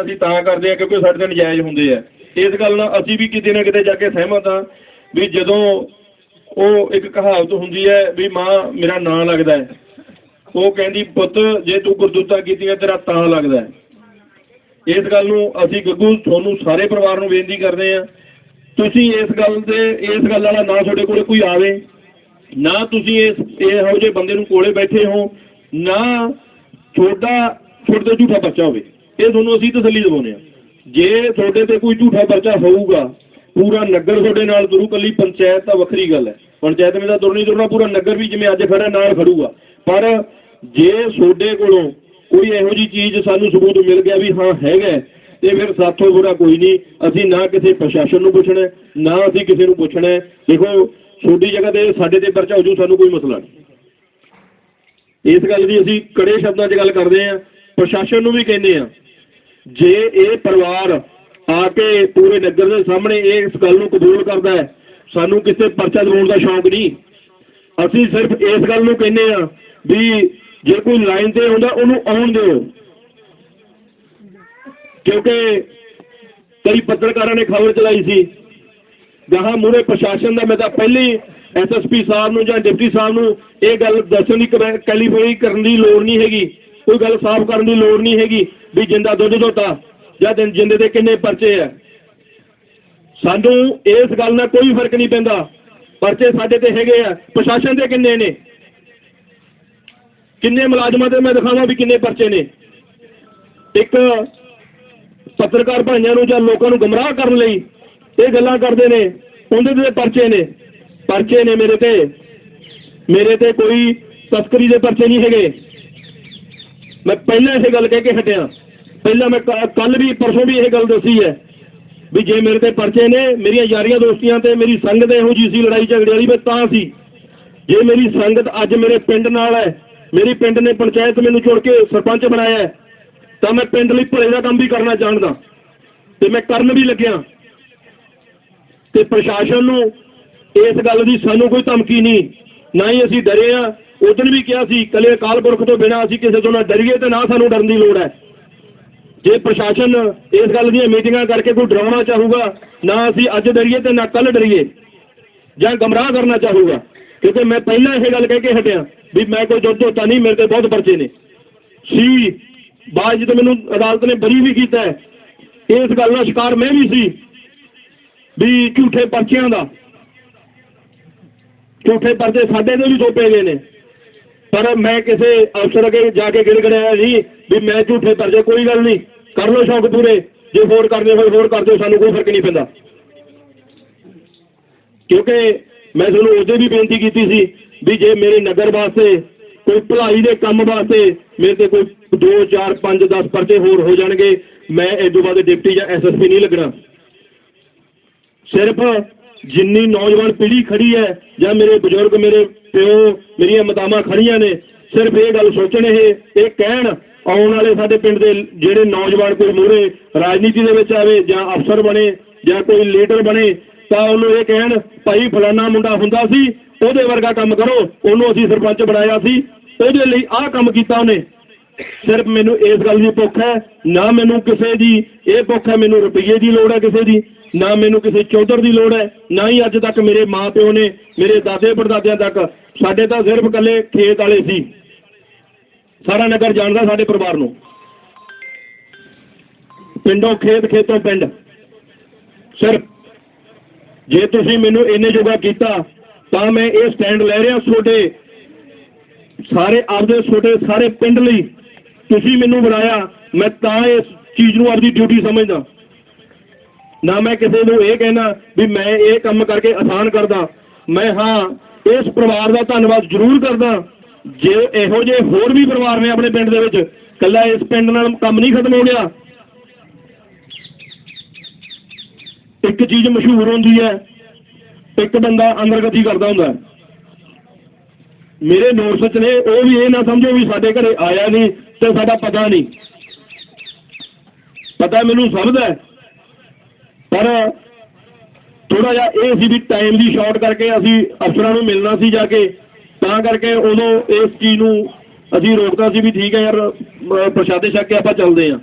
ਆ ਅਸੀਂ ਤਾਂ ਕਰਦੇ ਆ ਕਿਉਂਕਿ ਸਾਡੇ ਤੇ ਨਜਾਇਜ਼ ਹੁੰਦੇ ਆ। ਇਸ ਗੱਲ ਨਾਲ ਅਸੀਂ ਵੀ ਕਿਤੇ ਨਾ ਕਿਤੇ ਜਾ ਕੇ ਸਹਿਮਤ ਆ ਵੀ ਜਦੋਂ ਉਹ ਇੱਕ ਕਹਾਵਤ ਹੁੰਦੀ ਹੈ ਵੀ ਮਾਂ ਮੇਰਾ ਨਾਂ ਲੱਗਦਾ ਹੈ, ਉਹ ਕਹਿੰਦੀ, ਪੁੱਤ, ਜੇ ਤੂੰ ਗੁਰਦੁੱਤਾ ਕੀਤੀਆਂ ਤੇਰਾ ਤਾਂ ਲੱਗਦਾ ਇਸ ਗੱਲ ਨੂੰ ਅਸੀਂ ਗੱਗੂ ਤੁਹਾਨੂੰ ਸਾਰੇ ਪਰਿਵਾਰ ਨੂੰ ਬੇਨਤੀ ਕਰਦੇ ਆ ਤੁਸੀਂ ਇਸ ਗੱਲ ਤੇ, ਇਸ ਗੱਲ ਵਾਲਾ ਨਾ ਤੁਹਾਡੇ ਕੋਲੇ ਕੋਈ ਆਵੇ, ਨਾ ਤੁਸੀਂ ਇਸ, ਇਹੋ ਜਿਹੇ ਬੰਦੇ ਨੂੰ ਕੋਲੇ ਬੈਠੇ ਹੋ, ਨਾ ਛੋਟਾ ਛੋਟਾ ਝੂਠਾ ਪਰਚਾ ਹੋਵੇ। ਇਹ ਤੁਹਾਨੂੰ ਅਸੀਂ ਤਸੱਲੀ ਦਿਵਾਉਂਦੇ ਆ ਜੇ ਤੁਹਾਡੇ ਤੇ ਕੋਈ ਝੂਠਾ ਪਰਚਾ ਹੋਊਗਾ ਪੂਰਾ ਨਗਰ ਤੁਹਾਡੇ ਨਾਲ ਤੁਰੂ ਕੱਲੀ ਪੰਚਾਇਤ ਤਾਂ ਵੱਖਰੀ ਗੱਲ ਹੈ। ਪੰਚਾਇਤ ਨੇ ਤਾਂ ਤੁਰ ਨਹੀਂ ਤੁਰਨਾ ਪੂਰਾ ਨਗਰ ਵੀ ਜਿਵੇਂ ਅੱਜ ਖੜਾ ਨਾਲ ਖੜੂਗਾ। ਪਰ ਜੇ ਤੁਹਾਡੇ ਕੋਲੋਂ ਕੋਈ ਇਹੋ ਜੀ ਚੀਜ਼ ਸਾਨੂੰ ਸਬੂਤ ਮਿਲ ਗਿਆ ਵੀ ਹਾਂ ਹੈਗਾ ਹੈ, ਤੇ ਫਿਰ ਸਾਥੋਂ ਬੁਰਾ ਕੋਈ ਨਹੀਂ। ਅਸੀਂ ਨਾ ਕਿਸੇ ਪ੍ਰਸ਼ਾਸਨ ਨੂੰ ਪੁੱਛਣਾ ਨਾ ਅਸੀਂ ਕਿਸੇ ਨੂੰ ਪੁੱਛਣਾ ਦੇਖੋ ਛੋਟੀ ਜਗ੍ਹਾ ਤੇ ਸਾਡੇ ਤੇ ਪਰਚਾ ਹੋ ਜੂ ਸਾਨੂੰ ਕੋਈ ਮਸਲਾ ਨਹੀਂ। ਇਸ ਗੱਲ ਦੀ ਅਸੀਂ ਕੜੇ ਸ਼ਬਦਾਂ 'ਚ ਗੱਲ ਕਰਦੇ ਹਾਂ। ਪ੍ਰਸ਼ਾਸਨ ਨੂੰ ਵੀ ਕਹਿੰਦੇ ਆ ਜੇ ਇਹ ਪਰਿਵਾਰ ਆ ਕੇ ਪੂਰੇ ਨਗਰ ਦੇ ਸਾਹਮਣੇ ਇਹ ਇਸ ਗੱਲ ਨੂੰ ਕਬੂਲ ਕਰਦਾ ਹੈ, ਸਾਨੂੰ ਕਿਸੇ ਪਰਚਾ ਦਿਵਾਉਣ ਦਾ ਸ਼ੌਂਕ ਨਹੀਂ। ਅਸੀਂ ਸਿਰਫ ਇਸ ਗੱਲ ਨੂੰ ਕਹਿੰਦੇ ਆ ਵੀ ਜੇ ਕੋਈ ਲਾਈਨ ਤੇ ਆਉਂਦਾ, ਉਹਨੂੰ ਆਉਣ ਦਿਓ। ਕਿਉਂਕਿ ਕਈ ਪੱਤਰਕਾਰਾਂ ਨੇ ਖਬਰ ਚਲਾਈ ਸੀ। ਜਹਾਂ ਮੂਰੇ ਪ੍ਰਸ਼ਾਸਨ ਦਾ, ਮੈਂ ਤਾਂ ਪਹਿਲੇ ਐਸਐਸਪੀ ਸਾਹਿਬ ਨੂੰ ਜਾਂ ਡਿਪਟੀ ਸਾਹਿਬ ਨੂੰ ਇਹ ਗੱਲ ਦੱਸਣ ਦੀ ਕੈਲੀਫਾਈ ਕਰਨ ਦੀ ਲੋੜ ਨਹੀਂ ਹੈਗੀ। ਕੋਈ ਗੱਲ ਸਾਫ਼ ਕਰਨ ਦੀ ਲੋੜ ਨਹੀਂ ਹੈਗੀ ਵੀ ਜਿੰਦਾ ਦੁੱਧ ਧੋਤਾ ਜਾਂ, ਜਿੰਦੇ ਦੇ ਕਿੰਨੇ ਪਰਚੇ ਆ। ਸਾਨੂੰ ਇਸ ਗੱਲ ਨਾਲ ਕੋਈ ਫ਼ਰਕ ਨਹੀਂ ਪੈਂਦਾ। ਪਰਚੇ ਸਾਡੇ ਤੇ ਹੈਗੇ ਆ, ਪ੍ਰਸ਼ਾਸਨ ਦੇ ਕਿੰਨੇ ਨੇ? ਕਿੰਨੇ ਮੁਲਾਜ਼ਮਾਂ ਤੇ ਮੈਂ ਦਿਖਾਵਾਂ ਵੀ ਕਿੰਨੇ ਪਰਚੇ ਨੇ? ਇੱਕ ਪੱਤਰਕਾਰ ਭਾਈਆਂ ਨੂੰ ਜਾਂ ਲੋਕਾਂ ਨੂੰ ਗਮਰਾਹ ਕਰਨ ਲਈ ਇਹ ਗੱਲਾਂ ਕਰਦੇ ਨੇ, ਉਹਦੇ ਤੇ ਪਰਚੇ ਨੇ। ਪਰਚੇ ਨੇ ਮੇਰੇ ਤੇ। ਮੇਰੇ ਤੇ ਕੋਈ ਤਸਕਰੀ ਦੇ ਪਰਚੇ ਨਹੀਂ ਹੈਗੇ। ਮੈਂ ਪਹਿਲਾਂ ਇਹ ਗੱਲ ਕਹਿ ਕੇ ਹਟਿਆ। ਪਹਿਲਾਂ ਮੈਂ ਕੱਲ ਵੀ, ਪਰਸੋਂ ਵੀ ਇਹ ਗੱਲ ਦੱਸੀ ਹੈ ਵੀ ਜੇ ਮੇਰੇ ਤੇ ਪਰਚੇ ਨੇ, ਮੇਰੀਆਂ ਯਾਰੀਆਂ ਦੋਸਤੀਆਂ ਤੇ, ਮੇਰੀ ਸੰਗਤ ਇਹੋ ਜਿਹੀ ਸੀ ਲੜਾਈ ਝਗੜੇ ਵਾਲੀ, ਮੈਂ ਤਾਂ ਸੀ। ਜੇ ਮੇਰੀ ਸੰਗਤ ਅੱਜ ਮੇਰੇ ਪਿੰਡ ਨਾਲ ਹੈ, ਮੇਰੀ ਪਿੰਡ ਨੇ ਪੰਚਾਇਤ ਮੈਨੂੰ ਚੁਣ ਕੇ ਸਰਪੰਚ ਬਣਾਇਆ ਤਾਂ ਮੈਂ ਪਿੰਡ ਲਈ ਭਲੇ ਦਾ ਕੰਮ ਵੀ ਕਰਨਾ ਚਾਹੁੰਦਾ ਤੇ ਮੈਂ ਕਰਨ ਵੀ ਲੱਗਿਆ। ਤੇ ਪ੍ਰਸ਼ਾਸਨ ਨੂੰ ਇਸ ਗੱਲ ਦੀ ਸਾਨੂੰ ਕੋਈ ਧਮਕੀ ਨਹੀਂ, ਨਾ ਹੀ ਅਸੀਂ ਡਰੇ ਆ ਉਦੋਂ ਵੀ ਕਿਹਾ ਸੀ, ਕੱਲੇ ਅਕਾਲ ਪੁਰਖ ਤੋਂ ਬਿਨਾਂ ਅਸੀਂ ਕਿਸੇ ਤੋਂ ਨਾ ਡਰੀਏ ਤੇ ਨਾ ਸਾਨੂੰ ਡਰਨ ਦੀ ਲੋੜ ਹੈ। ਜੇ ਪ੍ਰਸ਼ਾਸਨ ਇਸ ਗੱਲ ਦੀਆਂ ਮੀਟਿੰਗਾਂ ਕਰਕੇ ਕੋਈ ਡਰਾਉਣਾ ਚਾਹੂਗਾ, ਨਾ ਅਸੀਂ ਅੱਜ ਡਰੀਏ ਤੇ ਨਾ ਕੱਲ ਡਰੀਏ, ਜਾਂ ਗਮਰਾਹ ਕਰਨਾ ਚਾਹੂਗਾ। ਕਿਉਂਕਿ ਮੈਂ ਪਹਿਲਾਂ ਇਹ ਗੱਲ ਕਹਿ ਕੇ ਹਟਿਆ ਵੀ ਮੈਂ ਕੋਈ ਜੁੱਧ ਹੋਤਾ ਨਹੀਂ, ਮੇਰੇ ਤੇ ਬਹੁਤ ਪਰਚੇ ਨੇ। ਸੀ, ਬਾਅਦ ਜਦੋਂ ਮੈਨੂੰ ਅਦਾਲਤ ਨੇ ਬਰੀ ਵੀ ਕੀਤਾ ਇਸ ਗੱਲ ਦਾ ਸ਼ਿਕਾਰ ਮੈਂ ਵੀ ਸੀ ਵੀ ਝੂਠੇ ਪਰਚਿਆਂ ਦਾ। ਝੂਠੇ ਪਰਚੇ ਸਾਡੇ ਤੇ ਵੀ ਥੋਪੇ ਗਏ ਨੇ। ਪਰ ਮੈਂ ਕਿਸੇ ਅਫਸਰ ਅੱਗੇ ਜਾ ਕੇ ਗਿੜਗੜਿਆ ਨਹੀਂ ਵੀ ਮੈਂ ਝੂਠੇ ਪਰਚੇ ਕੋਈ ਗੱਲ ਨਹੀਂ। ਕਰ ਲਓ ਸ਼ੌਕ ਪੂਰੇ। ਜੇ ਹੋਰ ਕਰਨੇ ਹੋਏ, ਹੋਰ ਕਰ ਦਿਓ, ਸਾਨੂੰ ਕੋਈ ਫ਼ਰਕ ਨਹੀਂ ਪੈਂਦਾ। ਕਿਉਂਕਿ ਮੈਂ ਤੁਹਾਨੂੰ ਉਹਦੇ ਵੀ ਬੇਨਤੀ ਕੀਤੀ ਸੀ ਵੀ ਜੇ ਮੇਰੇ ਨਗਰ ਵਾਸਤੇ, ਕੋਈ ਭਲਾਈ ਦੇ ਕੰਮ ਵਾਸਤੇ ਮੇਰੇ ਤੇ ਕੋਈ 2 4 5 10 ਪਰਚੇ ਹੋਰ ਹੋ ਜਾਣਗੇ, ਮੈਂ ਇਸ ਤੋਂ ਬਾਅਦ ਡਿਪਟੀ ਜਾਂ ਐਸਐਸਪੀ ਨਹੀਂ ਲੱਗਣਾ। ਸਿਰਫ ਜਿੰਨੀ ਨੌਜਵਾਨ ਪੀੜ੍ਹੀ ਖੜੀ ਹੈ ਜਾਂ ਮੇਰੇ ਬਜ਼ੁਰਗ ਮੇਰੇ ਤੇ ਉਹ ਮੇਰੀਆਂ ਮਤਾਵਾਂ ਖੜੀਆਂ ਨੇ। ਸਿਰਫ ਇਹ ਗੱਲ ਸੋਚਣ ਇਹ ਇਹ ਕਹਿਣ ਆਉਣ ਵਾਲੇ ਸਾਡੇ ਪਿੰਡ ਦੇ ਜਿਹੜੇ ਨੌਜਵਾਨ ਕੋਈ ਮੂਹਰੇ ਰਾਜਨੀਤੀ ਦੇ ਵਿੱਚ ਆਵੇ ਜਾਂ ਅਫਸਰ ਬਣੇ ਜਾਂ ਕੋਈ ਲੀਡਰ ਬਣੇ, ਤਾਂ ਉਹਨੂੰ ਇਹ ਕਹਿਣ, ਭਾਈ ਫਲਾਨਾ ਮੁੰਡਾ ਹੁੰਦਾ ਸੀ, ਉਹਦੇ ਵਰਗਾ ਕੰਮ ਕਰੋ, ਉਹਨੂੰ ਅਸੀਂ ਸਰਪੰਚ ਬਣਾਇਆ ਸੀ, ਉਹਦੇ ਲਈ ਆਹ ਕੰਮ ਕੀਤਾ ਉਹਨੇ। ਸਿਰਫ ਮੈਨੂੰ ਇਸ ਗੱਲ ਦੀ ਭੁੱਖ ਹੈ, ਨਾ ਮੈਨੂੰ ਕਿਸੇ ਦੀ, ਇਹ ਭੁੱਖ ਹੈ, ਮੈਨੂੰ ਰੁਪਈਏ ਦੀ ਲੋੜ ਹੈ ਕਿਸੇ ਦੀ। ਨਾ ਮੈਨੂੰ ਕਿਸੇ ਚੌਧਰ ਦੀ ਲੋੜ ਹੈ, ਨਾ ਹੀ ਅੱਜ ਤੱਕ ਮੇਰੇ ਮਾਪਿਓ ਨੇ ਮੇਰੇ ਦਾਦੇ ਪੜਦਾਦਿਆਂ ਤੱਕ ਸਾਡੇ ਤਾਂ ਸਿਰਫ ਇਕੱਲੇ ਖੇਤ ਵਾਲੇ ਸੀ। ਸਾਰਾ ਨਗਰ ਜਾਣਦਾ ਸਾਡੇ ਪਰਿਵਾਰ ਨੂੰ। ਪਿੰਡੋਂ ਖੇਤ, ਖੇਤੋਂ ਪਿੰਡ। ਸਿਰਫ ਜੇ ਤੁਸੀਂ ਮੈਨੂੰ ਇੰਨੇ ਜੋਗਾ ਕੀਤਾ, ਤਾਂ ਮੈਂ ਇਹ ਸਟੈਂਡ ਲੈ ਰਿਹਾ ਤੁਹਾਡੇ, ਸਾਰੇ ਆਪਦੇ ਛੋਟੇ ਸਾਰੇ ਪਿੰਡ ਲਈ। ਤੁਸੀਂ ਮੈਨੂੰ ਬਣਾਇਆ ਮੈਂ ਤਾਂ ਇਸ ਚੀਜ਼ ਨੂੰ ਆਪਦੀ ਡਿਊਟੀ ਸਮਝਦਾ। ਨਾ ਮੈਂ ਕਿਸੇ ਨੂੰ ਇਹ ਕਹਿਣਾ ਵੀ ਮੈਂ ਇਹ ਕੰਮ ਕਰਕੇ ਆਸਾਨ ਕਰਦਾ। ਮੈਂ ਹਾਂ, ਇਸ ਪਰਿਵਾਰ ਦਾ ਧੰਨਵਾਦ ਜ਼ਰੂਰ ਕਰਦਾ। ਜੇ ਇਹੋ ਜਿਹੇ ਹੋਰ ਵੀ ਪਰਿਵਾਰ ਨੇ ਆਪਣੇ ਪਿੰਡ ਦੇ ਵਿੱਚ ਕੱਲਾ ਇਸ ਪਿੰਡ ਨਾਲ ਕੰਮ ਨਹੀਂ ਖਤਮ ਹੋ ਗਿਆ। ਇੱਕ ਚੀਜ਼ ਮਸ਼ਹੂਰ ਹੁੰਦੀ ਹੈ, ਇੱਕ ਬੰਦਾ ਅੰਦਰ ਗਤੀ ਕਰਦਾ ਹੁੰਦਾ ਮੇਰੇ ਨੋਟਸ 'ਚ ਨੇ, ਉਹ ਵੀ ਇਹ ਨਾ ਸਮਝੋ ਵੀ ਸਾਡੇ ਘਰੇ ਆਇਆ ਨਹੀਂ ਤੇ ਸਾਡਾ ਪਤਾ ਨਹੀਂ। ਪਤਾ ਮੈਨੂੰ ਸਭ ਦਾ ਹੈ। ਪਰ ਥੋੜਾ ਜਿਹਾ ਇਹ ਸੀ ਵੀ ਟਾਈਮ ਦੀ ਸ਼ਾਰਟ ਕਰਕੇ ਅਸੀਂ ਅਫਸਰਾਂ ਨੂੰ ਮਿਲਣਾ ਸੀ ਜਾ ਕੇ, ਤਾਂ ਕਰਕੇ ਉਦੋਂ ਇਸ ਚੀਜ਼ ਨੂੰ ਅਸੀਂ ਰੋਕਦਾ ਸੀ ਵੀ ਠੀਕ ਹੈ ਯਾਰ ਪ੍ਰਸ਼ਾਦੇ ਛੱਕ ਕੇ ਆਪਾਂ ਚੱਲਦੇ ਹਾਂ।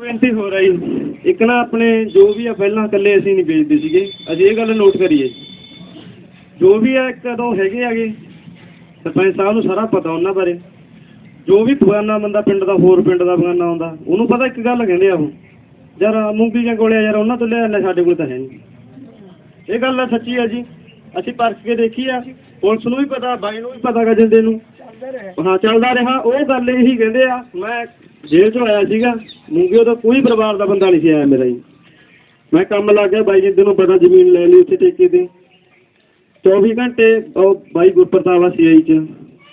ਬੇਨਤੀ ਹੋ ਰਹੀ ਇੱਕ ਨਾ ਆਪਣੇ ਜੋ ਵੀ ਆ, ਪਹਿਲਾਂ ਇਕੱਲੇ ਅਸੀਂ ਨਹੀਂ ਵੇਚਦੇ ਸੀਗੇ। ਅਸੀਂ ਇਹ ਗੱਲ ਨੋਟ ਕਰੀਏ। ਜੋ ਵੀ ਆ ਕਦੋਂ ਹੈਗੇ ਆਗੇ ਸਰਪੰਚ ਸਾਹਿਬ ਨੂੰ ਸਾਰਾ ਪਤਾ ਉਹਨਾਂ ਬਾਰੇ। ਜੋ ਵੀ ਬਗਾਨਾ ਬੰਦਾ ਪਿੰਡ ਦਾ, ਹੋਰ ਪਿੰਡ ਦਾ ਬਗਾਨਾ ਆਉਂਦਾ, ਉਹਨੂੰ ਪਤਾ ਇੱਕ ਗੱਲ ਕਹਿੰਦੇ ਆ ਉਹ, ਯਾਰ ਮੂੰਗੀ ਕੋਲੇ ਯਾਰ ਉਹਨਾਂ ਤੋਂ ਲਿਆ ਸਾਡੇ ਕੋਲ ਤਾਂ ਹੈ ਨਹੀਂ। ਇਹ ਗੱਲ ਆ ਸੱਚੀ ਆ ਜੀ, ਅਸੀਂ ਪਰਖ ਕੇ ਦੇਖੀ ਆ, ਪੁਲਿਸ ਨੂੰ ਵੀ ਪਤਾ, ਬਾਈ ਨੂੰ ਵੀ ਪਤਾ ਗਾ ਨੂੰ। ਹਾਂ, ਚੱਲਦਾ ਰਿਹਾ, ਉਹ ਗੱਲ ਇਹੀ ਕਹਿੰਦੇ ਆ, ਮੈਂ ਜੇਲ੍ਹ ਚੋਂ ਆਇਆ ਸੀਗਾ, ਮੂੰਗੇ ਤੋਂ ਕੋਈ ਪਰਿਵਾਰ ਦਾ ਬੰਦਾ ਨਹੀਂ ਸੀ ਆਇਆ ਮੇਰਾ ਜੀ। ਮੈਂ ਕੰਮ ਲੱਗ ਗਿਆ, ਬਾਈ ਜਿੱਦ ਨੂੰ ਪਤਾ ਜ਼ਮੀਨ ਲੈ ਲਈ ਉੱਥੇ ਠੇਕੇ ਤੇ। 24 ਘੰਟੇ ਉਹ ਬਾਈ ਗੁਰਪ੍ਰਤਾਪ ਆ ਸੀਆਈ ਚ।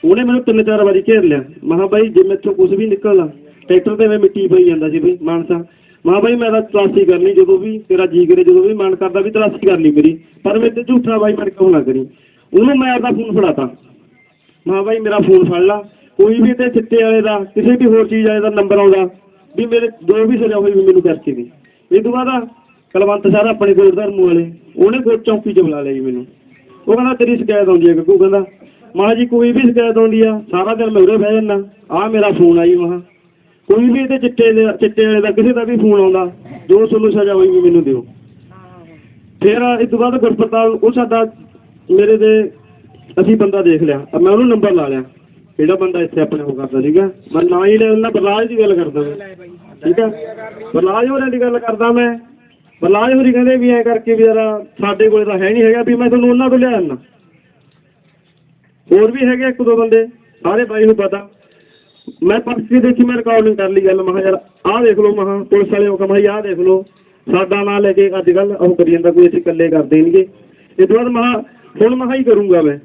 ਉਹਨੇ ਮੈਨੂੰ ਤਿੰਨ ਚਾਰ ਵਾਰੀ ਘੇਰ ਲਿਆ। ਮਹਾ ਬਾਈ, ਜੇ ਮੈਥੋਂ ਕੁਝ ਵੀ ਨਿਕਲਦਾ, ਟਰੈਕਟਰ ਤੇ ਮੈਂ ਮਿੱਟੀ ਪਈ ਜਾਂਦਾ ਸੀ ਬਈ ਮਾਨਸਾ। ਮਹਾ ਬਾਈ, ਮੈਂ ਤਾਂ ਤਲਾਸ਼ੀ ਕਰਨੀ ਜਦੋਂ ਵੀ ਤੇਰਾ ਜੀ ਕਰੇ, ਜਦੋਂ ਵੀ ਮਨ ਕਰਦਾ ਵੀ ਤਲਾਸ਼ੀ ਕਰ ਲਈ ਮੇਰੀ। ਪਰ ਮੇਰੇ ਤੇ ਝੂਠਾ ਬਾਈ ਮਰ ਕਿਉਂ ਨਾ ਕਰੀ ਉਹਨੂੰ ਮੈਂ ਆਪਦਾ ਫੋਨ ਫੜਾਤਾ। ਮਹਾ ਬਾਈ, ਮੇਰਾ ਫੋਨ ਫੜ ਲਾ। ਕੋਈ ਵੀ ਤੇ ਚਿੱਟੇ ਵਾਲੇ ਦਾ, ਕਿਸੇ ਵੀ ਹੋਰ ਚੀਜ਼ ਵਾਲੇ ਦਾ ਨੰਬਰ ਆਉਂਦਾ, ਵੀ ਮੇਰੇ ਜੋ ਵੀ ਸਜ਼ਾ ਹੋਈ ਮੈਨੂੰ ਕਰਕੇ ਦੇ। ਇਹ ਤੋਂ ਬਾਅਦ ਕਲਵੰਤ ਸਾਹਿਬ ਆਪਣੇ ਕੋਲ ਧਰਮੂ ਵਾਲੇ, ਉਹਨੇ ਕੋਲ ਚੌਂਕੀ 'ਚ ਬੁਲਾ ਲਿਆ ਜੀ ਮੈਨੂੰ। ਉਹ ਕਹਿੰਦਾ, ਤੇਰੀ ਸ਼ਿਕਾਇਤ ਆਉਂਦੀ ਹੈ ਗੱਗੂ, ਕਹਿੰਦਾ ਮਾਂ ਜੀ, ਕੋਈ ਵੀ ਸ਼ਿਕਾਇਤ ਆਉਂਦੀ ਆ, ਸਾਰਾ ਦਿਨ ਮੈਂ ਉਰੇ ਬਹਿ ਜਾਂਦਾ। ਆ ਮੇਰਾ ਫੋਨ ਆਈ ਮਹਾ ਕੋਈ ਵੀ ਇਹਦੇ ਚਿੱਟੇ ਦੇ, ਚਿੱਟੇ ਵਾਲੇ ਦਾ ਕਿਸੇ ਦਾ ਵੀ ਫੋਨ ਆਉਂਦਾ, ਜੋ ਤੁਹਾਨੂੰ ਸਜ਼ਾ ਹੋਈ ਮੈਨੂੰ ਦਿਓ। ਫਿਰ ਇਸ ਤੋਂ ਬਾਅਦ ਗੁਰਪ੍ਰਤਾਪ, ਉਹ ਸਾਡਾ, ਮੇਰੇ ਦੇ, ਅਸੀਂ ਬੰਦਾ ਦੇਖ ਲਿਆ। ਮੈਂ ਉਹਨੂੰ ਨੰਬਰ ਲਾ ਲਿਆ। ਜਿਹੜਾ ਬੰਦਾ ਇੱਥੇ ਆਪਣੇ ਉਹ ਕਰਦਾ, ਠੀਕ ਸੀਗਾ ਮੈਂ ਨਾ ਹੀ ਲੈਣਾ ਬਰਲਾਜ ਦੀ ਗੱਲ ਕਰਦਾ ਮੈਂ। ਠੀਕ ਹੈ ਬਰਲਾਜ ਹੋਰਾਂ ਦੀ ਗੱਲ ਕਰਦਾ ਮੈਂ। ਬਰਲਾਜ ਹੋਰੀ ਕਹਿੰਦੇ ਵੀ ਐ ਕਰਕੇ ਵੀ ਜਰਾ ਸਾਡੇ ਕੋਲੇ ਤਾਂ ਹੈ ਨਹੀਂ ਹੈਗਾ, ਵੀ ਮੈਂ ਤੁਹਾਨੂੰ ਉਹਨਾਂ ਤੋਂ ਲਿਆ ਆਣਾ ਹੋਰ ਵੀ ਹੈਗੇ ਇੱਕ ਦੋ ਬੰਦੇ, ਸਾਰੇ ਬਾਈ ਨੂੰ ਪਤਾ। ਮੈਂ ਪਰਸ ਦੇਖੀ, ਮੈਂ ਰਿਕਾਰਡਿੰਗ ਕਰ ਲਈ ਗੱਲ ਮਹਾ ਯਾਰ, ਆਹ ਦੇਖ ਲਓ ਮਹਾ ਪੁਲਿਸ ਵਾਲੇ ਉਹ ਕਹਾਂ ਆਹ ਦੇਖ ਲਓ। ਸਾਡਾ ਨਾਂ ਲੈ ਕੇ ਅੱਜ ਕੱਲ ਉਹ ਕਰੀ ਜਾਂਦਾ, ਕੋਈ ਅਸੀਂ ਇਕੱਲੇ ਕਰ ਦੇਣਗੇ। ਇਸ ਤੋਂ ਬਾਅਦ ਮਹਾ ਹੁਣ ਮਹਾ ਹੀ ਕਰੂੰਗਾ ਮੈਂ।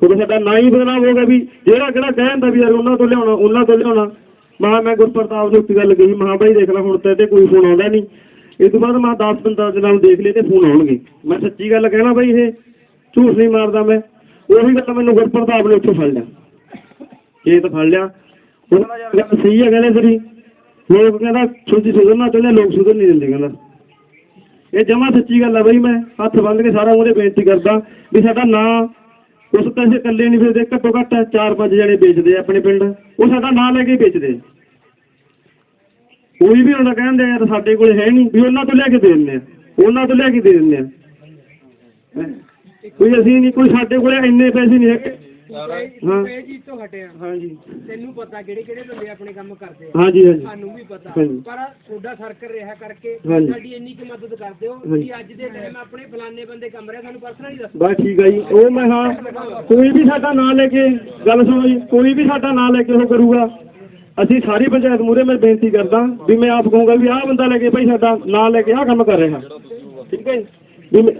ਕਿਉਂਕਿ ਸਾਡਾ ਨਾਂ ਹੀ ਬਦਨਾਮ ਹੋ ਗਿਆ ਵੀ ਜਿਹੜਾ ਕਿਹੜਾ ਕਹਿੰਦਾ ਵੀ ਯਾਰ, ਉਹਨਾਂ ਤੋਂ ਲਿਆਉਣਾ, ਉਹਨਾਂ ਤੋਂ ਲਿਆਉਣਾ। ਮਹਾ ਮੈਂ ਗੁਰਪ੍ਰਤਾਪ ਨੂੰ ਇੱਕ ਗੱਲ ਕਹੀ ਮਹਾ ਬਾਈ ਦੇਖ ਲੈ, ਹੁਣ ਤੇ ਤੇ ਕੋਈ ਫੋਨ ਆਉਂਦਾ ਨਹੀਂ। ਇਸ ਤੋਂ ਬਾਅਦ ਮੈਂ 10 15 ਦਿਨਾਂ ਨੂੰ ਦੇਖ ਲਏ ਤੇ ਫੋਨ ਆਉਣਗੇ। ਮੈਂ ਸੱਚੀ ਗੱਲ ਕਹਿਣਾ ਬਾਈ ਇਹ, ਝੂਠ ਨਹੀਂ ਮਾਰਦਾ ਮੈਂ। ਉਹੀ ਗੱਲ ਮੈਨੂੰ ਗੁਰਪ੍ਰਤਾਪ ਨੇ ਉੱਥੋਂ ਫੜ ਲਿਆ। ਇਹ ਤਾਂ ਫੜ ਲਿਆ। ਉਹਨਾਂ ਦਾ ਯਾਰ ਗੱਲ ਸਹੀ ਹੈ, ਕਹਿੰਦੇ ਤੇਰੀ। ਲੋਕ ਕਹਿੰਦਾ ਛੋਟੀ ਸੁਧਰਨਾ ਚਾਹੁੰਦੇ, ਲੋਕ ਸੁਧਰ ਨਹੀਂ ਦਿੰਦੇ, ਕਹਿੰਦਾ। ਇਹ ਜਮਾ ਸੱਚੀ ਗੱਲ ਆ ਬਈ, ਮੈਂ ਹੱਥ ਬੰਨ ਕੇ ਸਾਰਾ ਉਹਦੇ ਬੇਨਤੀ ਕਰਦਾ ਵੀ ਸਾਡਾ ਨਾਂ, ਉਸ ਪੈਸੇ ਇਕੱਲੇ ਨਹੀਂ ਫਿਰਦੇ, ਘੱਟੋ ਘੱਟ ਚਾਰ ਪੰਜ ਜਣੇ ਵੇਚਦੇ ਆ ਆਪਣੇ ਪਿੰਡ। ਉਹ ਸਾਡਾ ਨਾਂ ਲੈ ਕੇ ਵੇਚਦੇ। ਆ। ਕੋਈ ਵੀ ਹੁੰਦਾ ਕਹਿੰਦੇ ਯਾਰ ਸਾਡੇ ਕੋਲ ਹੈ ਨਹੀਂ, ਵੀ ਉਹਨਾਂ ਤੋਂ ਲੈ ਕੇ ਦੇ ਦਿੰਦੇ ਆ। ਉਹਨਾਂ ਤੋਂ ਲੈ ਕੇ ਦੇ ਦਿੰਦੇ ਆ। ਕੋਈ ਅਸੀਂ ਨਹੀਂ ਕੋਈ ਸਾਡੇ ਕੋਲ ਇੰਨੇ ਪੈਸੇ ਨਹੀਂ ਹੈਗੇ। ਹਾਂ। ਇਹ ਚੀਜ਼ ਤੋਂ ਹਟਿਆ ਹਾਂਜੀ। ਤੈਨੂੰ ਪਤਾ ਕਿਹੜੇ ਕਿਹੜੇ ਬੰਦੇ ਆਪਣੇ ਕੰਮ ਕਰਦੇ ਆ। ਹਾਂਜੀ ਹਾਂਜੀ। ਸਾਨੂੰ ਵੀ ਪਤਾ। ਹਾਂਜੀ। ਪਰ ਤੁਹਾਡਾ ਸਰਕਲ ਰਿਹਾ ਕਰਕੇ ਹਾਂਜੀ। ਸਾਡੀ ਇੰਨੀ ਕੁ ਮਦਦ ਕਰਦੇ ਹੋ ਹਾਂਜੀ। ਕਿ ਅੱਜ ਦੇ ਟਾਈਮ ਆਪਣੇ ਫਲਾਣੇ ਬੰਦੇ ਕੰਮ ਰਿਹਾ ਸਾਨੂੰ ਪਰਸਨਲੀ ਦੱਸੋ। ਬਸ ਠੀਕ ਹੈ ਜੀ। ਉਹ ਮੈਂ ਹਾਂ ਕੋਈ ਵੀ ਸਾਡਾ ਨਾਂ ਲੈ ਕੇ ਗੱਲ ਸੁਣੋ ਜੀ ਕੋਈ ਵੀ ਸਾਡਾ ਨਾਂ ਲੈ ਕੇ ਉਹ ਕਰੂਗਾ। ਅਸੀਂ ਸਾਰੀ ਪੰਚਾਇਤ ਮੂਹਰੇ ਮੈਂ ਬੇਨਤੀ ਕਰਦਾ ਵੀ ਮੈਂ ਆਪ ਕਹੂੰਗਾ ਵੀ ਆਹ ਬੰਦਾ ਲੈ ਕੇ ਭਾਈ ਸਾਡਾ ਨਾਂ ਲੈ ਕੇ ਆਹ ਕੰਮ ਕਰ ਰਿਹਾ। ਠੀਕ ਹੈ ਜੀ? ਵੀ ਮੈਂ-